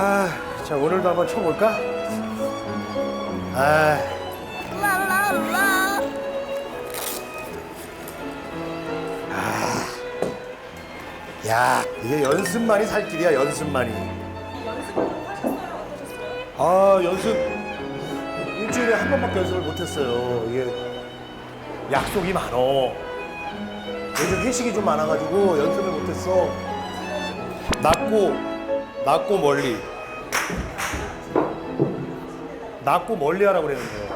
아, 자 오늘도 한번 쳐볼까? 아, 아. 야, 이게 연습만이 살 길이야, 연습만이. 아, 연습 일주일에 한 번밖에 연습을 못했어요. 이게 약속이 많어. 요즘 회식이 좀 많아가지고 연습을 못했어. 낮고 낮고 멀리. 낮고 멀리 하라고 그랬는데.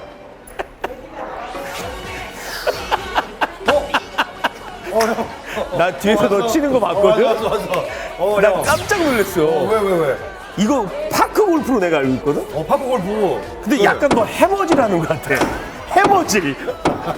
어? 어, 형. 나 뒤에서 너 왔어. 치는 거 봤거든? 어, 왔어, 왔어. 어, 나 형. 깜짝 놀랐어. 어, 왜, 왜, 왜? 이거 파크 골프로 내가 알고 있거든? 어, 파크 골프. 근데 왜? 약간 너 해머지라는 것 같아. 해머지.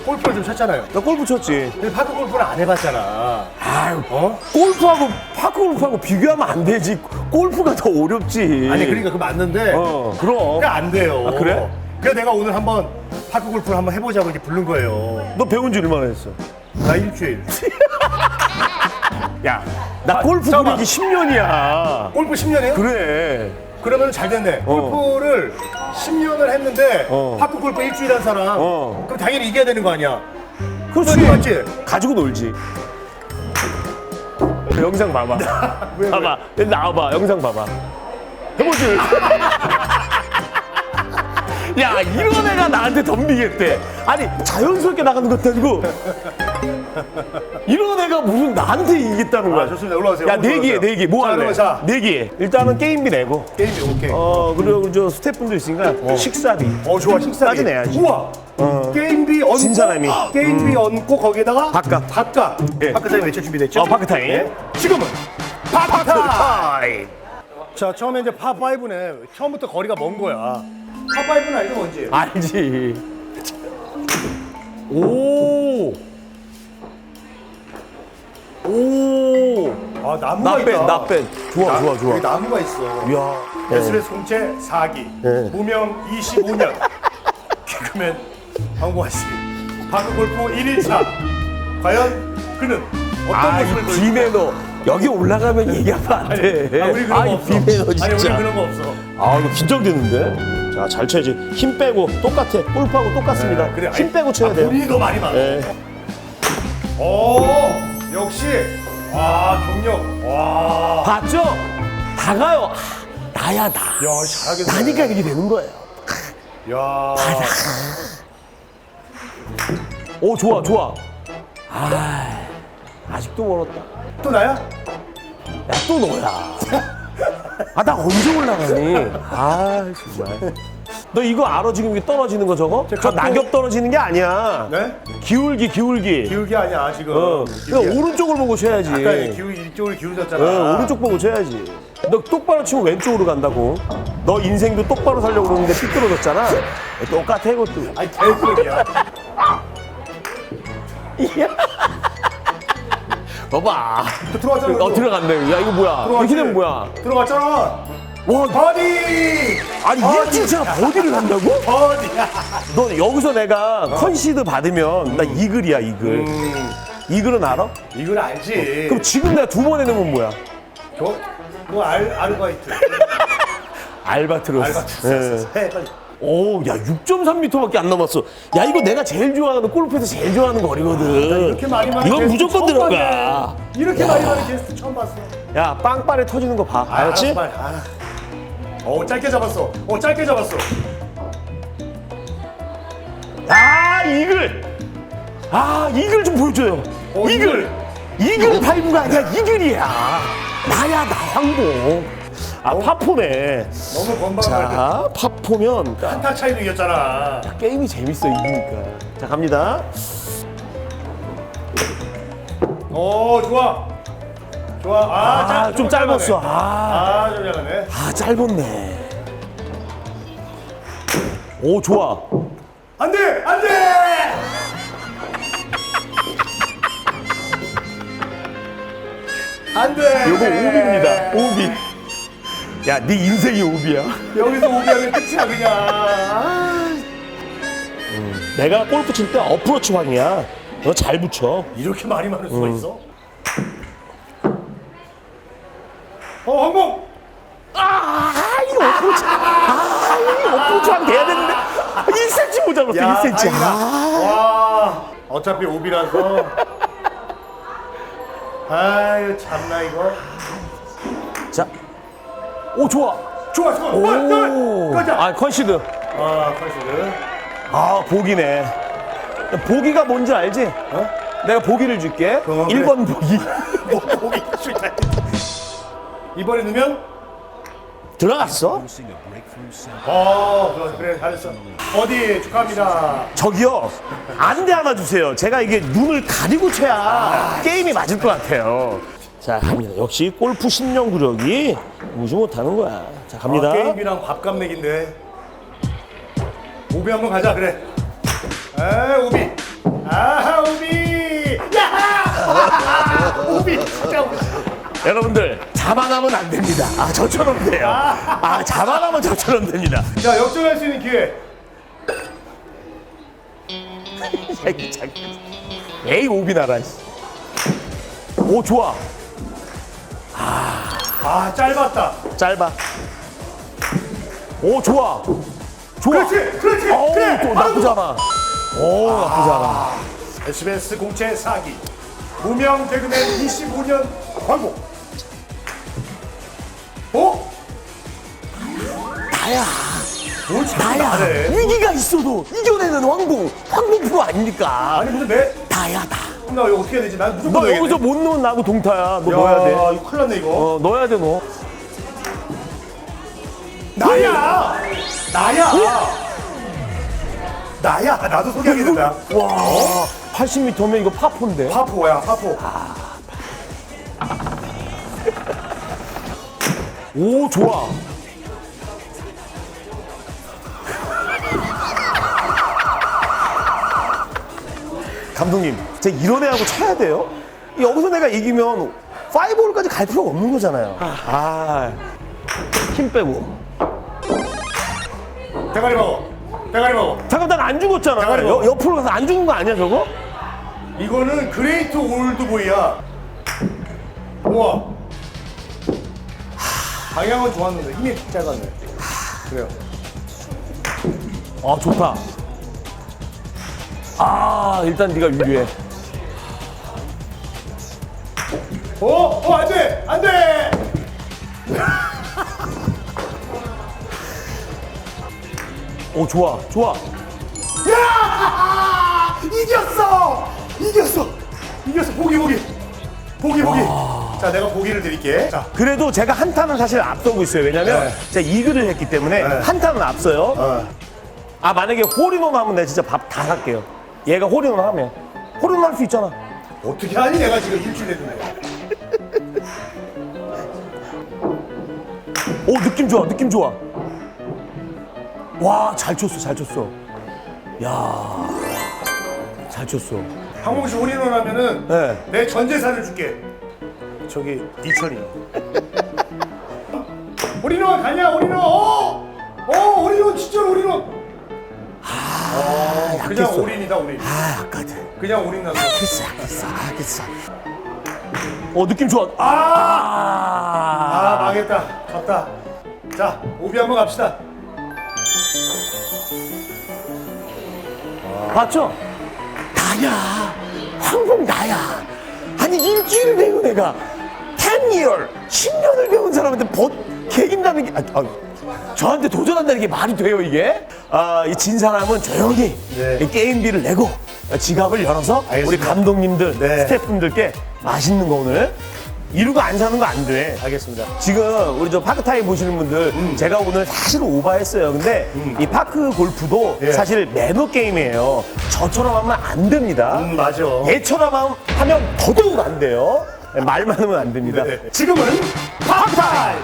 골프를 좀 쳤잖아요. 나 골프 쳤지. 근데 파크 골프를 안 해봤잖아. 아유, 어? 골프하고 파크 골프하고 비교하면 안 되지. 골프가 더 어렵지. 아니, 그러니까 그 맞는데. 어, 그럼. 그게 안 돼요. 아, 그래? 그래서 내가 오늘 한번 파크 골프를 한번 해보자고 이제 부른 거예요. 너 배운 지 얼마나 했어? 나 일주일. 야, 나 골프 잠깐만. 부르기 10년이야. 골프 10년이에요? 그래. 그러면 잘 됐네. 어. 골프를 10년을 했는데 어. 파크 골프 일주일 한 사람. 어. 그럼 당연히 이겨야 되는 거 아니야? 그렇지. 맞지? 가지고 놀지. 그 영상 봐봐. 왜, 왜? 봐봐. 나와봐. 영상 봐봐. 해보지. 야, 이런 애가 나한테 덤비겠대. 아니, 자연스럽게 나가는 것도 아니고. 이런 애가 무슨 나한테 이기겠다는 거야. 아, 좋습니다. 올라오세요. 야, 네 개에, 네 개. 뭐 자, 할래? 그러면 자. 네 개. 일단은 게임비 내고. 게임이 오케이. 어, 어, 그리고 저 스태프분도 있으니까 식사비. 좋아. 식사 따져내야지. 우와. 게임비 얹고 진 사람이. 게임비 얹고 거기에다가 바깥. 바깥. 예. 바깥 타임 외쳐 준비됐죠? 어, 파크 타임. 네. 지금은 파크 타임. 타임. 자, 처음에 이제 파 5네. 처음부터 거리가 먼 거야. 파 5는 알죠, 뭔지? 알지. 오. 오. 아, 나무가 나뺀, 있다. 나뺀. 좋아, 좋아, 좋아. 여기 나무가 있어. 이야. SBS 공채 4기, 네. 무명 25년, 개그맨 황보아 씨, 파크 골프 1일차. 과연 그는 어떤 아, 모습을 이 보일지. 비매너. 여기 올라가면 얘기하면 안 돼. 아, 우리 그런 아, 거이 없어. 비매너 아니, 우리 진짜. 그런 거 없어. 아, 이거 긴장되는데? 자, 잘 쳐야지. 힘 빼고 똑같아. 골프하고 똑같습니다. 네, 그래, 힘 아니, 빼고 쳐야 아, 돼요. 본인이 더 많이 많아. 네. 오, 역시. 와, 경력. 와. 봤죠? 다가요. 아, 나야, 나. 야, 잘하겠네. 나니까 이렇게 되는 거예요. 야. 오, 좋아, 좋아. 아, 아직도 멀었다. 또 나야? 야, 또 너야. 아, 나 언제 올라가니? 아, 정말. 너 이거 알아? 지금 이게 떨어지는 거 저거? 저저 각도- 낙엽 떨어지는 게 아니야. 네? 기울기, 기울기. 기울기 아니야, 지금. 어. 그냥 오른쪽을 보고 쳐야지. 아까 기울, 이쪽으로 기울어졌잖아. 어, 오른쪽 보고 쳐야지. 너 똑바로 치면 왼쪽으로 간다고. 너 인생도 똑바로 살려고 그러는데 삐뚤어졌잖아. 똑같아, 이것도. 아니, 개소리야. 봐봐. 또 들어왔잖아. 어, 또. 들어갔네. 야, 이거 뭐야. 이렇게 되면 뭐야. 들어갔잖아. 와, 버디! 아니, 이게 진짜 버디를 한다고? 버디야. 너 여기서 내가 컨시드 받으면 나 이글이야 이글 음, 이글은 알아? 이건 알지. 그럼 지금 내가 두 번 해놓으면 뭐야? 저, 뭐 알, 아르바이트. 알바트로스 알바이트. 예. 해, 빨리. 오 야 6.3m밖에 안 남았어 야 이거 내가 제일 좋아하는 골프에서 제일 좋아하는 거리거든 이렇게 많이 많이 이건 게스트 무조건 처음 들어가 봤네. 이렇게 많이 많이 게스트 처음 봤어. 야 빵빠레 터지는 거 봐 알았지? 알았어, 빨리. 아. 어, 짧게 잡았어. 어, 짧게 잡았어. 아 이글 아 이글 좀 보여줘요 어, 이글 이글 파이브가 아니라 이글이야 나야 나 황보 아 파포네 너무 건방할 때. 자 파포면 한타 차이도 이겼잖아. 게임이 재밌어 이기니까 자 갑니다 오, 좋아. 좋아. 아, 아 좀 짧았어 아, 아, 좀 잘하네. 아 짧았네 오 좋아 안 돼! 안 돼! 안 돼! 요거 오비입니다. 오비. 야, 네 인생이 오비야. 여기서 오비하면 끝이야, 그냥. 아, 내가 골프 칠 때 어프로치 황이야. 너 잘 붙여. 이렇게 말이 많을 수가 있어? 어, 항공! 아, 이거 어프로치. 아, 이거 어프로치 황 돼야 되는데. 1cm 못 잡았어, 1cm. 다행이다. 아. 와, 어차피 오비라서. 아유, 참나, 이거. 자. 오, 좋아. 좋아, 좋아. 오. 가자. 아, 컨시드. 아, 컨시드. 아, 보기네. 보기가 뭔지 알지? 어? 내가 보기를 줄게. 어, 그래. 1번 보기. 뭐, 보기 싫다. 이번에 넣으면? 들어갔어? 어, 그래, 그래, 잘했어. 어디 축하합니다. 저기요. 안대 하나 주세요. 제가 이게 눈을 가리고 쳐야 게임이 맞을 것 같아요. 자, 갑니다. 역시 골프 신령 구력이 무시 못하는 거야. 자, 갑니다. 아, 게임이랑 밥값 내기인데. 오비 한번 가자, 그래. 아, 오비. 아하, 오비. 야하! 오비, 진짜 오비. 여러분들, 자만하면 안 됩니다. 아, 저처럼 돼요. 아, 자만하면 저처럼 됩니다. 자, 역전할 수 있는 기회. 에이, 오비 나라. 씨. 오, 좋아. 아, 짧았다. 짧아. 오, 좋아. 좋아. 그렇지, 그렇지. 어우, 그래. 또 바로 나쁘잖아. 오, 나쁘잖아. SBS 공채 사기. 무명 개그맨 25년 광고. 어? 나야. 뭘 자꾸 나야. 나래? 위기가 있어도 이겨내는 왕공. 왕공 프로 아닙니까? 아니 무슨 내? 나야, 나. 나 이거 어떻게 해야 되지? 난 무조건 너 넣어야겠네. 여기서 못 넣으면 나하고 동타야. 너 야, 넣어야 돼. 이거 큰일 났네 이거. 어, 넣어야 돼, 너. 나야. 나야. 나야. 나도 소개하게 된다. 와, 80m면 이거 파포인데. 파포야, 파포. 오, 좋아. 감독님, 제가 이런 애하고 쳐야 돼요? 여기서 내가 이기면 5홀까지 갈 필요가 없는 거잖아요. 아, 힘 빼고. 대가리 먹어. 대가리 먹어. 잠깐, 난 안 죽었잖아. 잠깐만요. 여, 옆으로 가서 안 죽은 거 아니야, 저거? 이거는 그레이트 올드보이야. 우와. 방향은 좋았는데 힘이 짧았네. 그래요. 아, 좋다. 아, 일단 네가 유리해. 어? 어, 안 돼! 안 돼! 오, 좋아, 좋아. 야! 이겼어! 이겼어! 이겼어! 보기, 보기! 보기, 보기! 자, 내가 보기를 드릴게. 자, 그래도 제가 한 탄은 사실 앞서고 있어요. 왜냐면 네. 제가 이글을 했기 때문에 네. 한 탄은 앞서요. 어. 아 만약에 홀인원 하면 내가 진짜 밥 다 살게요. 얘가 홀인원 하면 홀인원 할 수 있잖아. 어떻게 하니? 내가 지금 일주일 했는데. 오 느낌 좋아, 느낌 좋아. 와 잘 쳤어, 잘 쳤어. 야, 잘 쳤어. 항공시 홀인원 하면은 네. 내 전 재산을 줄게. 저기 이천이. 홀인원 가냐? 홀인원. 어! 어, 홀인원 진짜 홀인원. 아, 그냥 약했어. 올인이다 올인. 아 아까들. 그냥 올인 났어. 됐어, 됐어, 됐어. 어 느낌 좋아. 아, 아 아, 망했다. 졌다. 자, 오비 한번 갑시다. 봤죠? 나야. 황금 나야. 아니 일주일 배우 내가 10year, 10년을 배운 사람한테 버, 개긴다는 게 아, 아, 저한테 도전한다는 게 말이 돼요 이게? 아, 이 진 사람은 조용히 네. 이 게임비를 내고 지갑을 열어서 우리 알겠습니다. 감독님들, 네. 스태프분들께 맛있는 거 오늘 이러고 안 사는 거 안 돼. 알겠습니다. 지금 우리 저 파크타임 보시는 분들 음. 제가 오늘 사실 오바했어요. 근데 이 파크 골프도 예. 사실 매너 게임이에요. 저처럼 하면 안 됩니다. 음, 맞아. 얘처럼 함- 하면 더더욱 안 돼요. 말 많으면 안 됩니다. 네. 지금은 파타임!